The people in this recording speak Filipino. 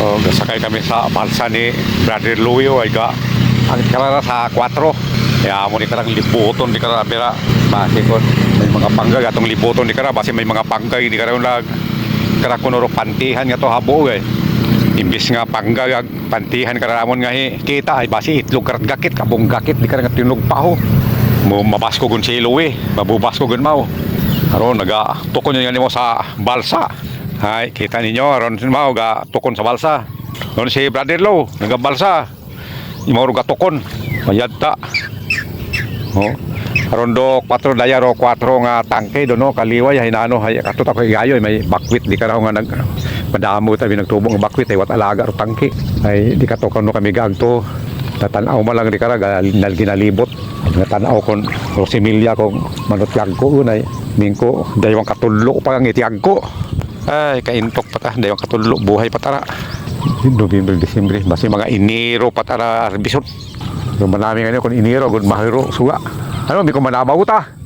So, gasakay kami sa balsa ni Brother Louie o ay ga ang karara sa 4. Kaya mo ni karang libuton di kara bira. Base ko may mga panggag atong libuton di kara base may mga panggag di kara lag kara kuno ro pantihan nga to habo eh. Imbis nga panggag ag pantihan karamon nga hi, kita ay base itlog karat gakit kabong gakit di kara nga tinug paho. Mo mabasko gun si Louie, mabubas ko gun mao. Aron naga tukon niya nimo sa balsa. Hay, kita ninyo aron mao ga tukon sa balsa. Doon si Brother Low, nagabalsa. Imo ro ga tukon. Bayad ta. Oh. Aron do 4 daya ro 4 nga tangke do no kaliway hinano hay kato ta ko may bakwit di ka raw nga nag madamo ta binagtubong bakwit ay wat alaga ro tangke. Ay di ka to no kami gagto. Tatanaw mo lang di ka ra ga- nal ginalibot. Natanaw kon Rosimilya kong manot ko unay mingko daywang katullo pa ang itiyag ko. Ay, kaintok pa ta. Daywang katullo. Buhay pa tara. November, December. Basi mga iniro pa tara. Bisot. Yung manami ngayon kung iniro. Kung mahiro. Suga. Ano, may kung manamaw ta.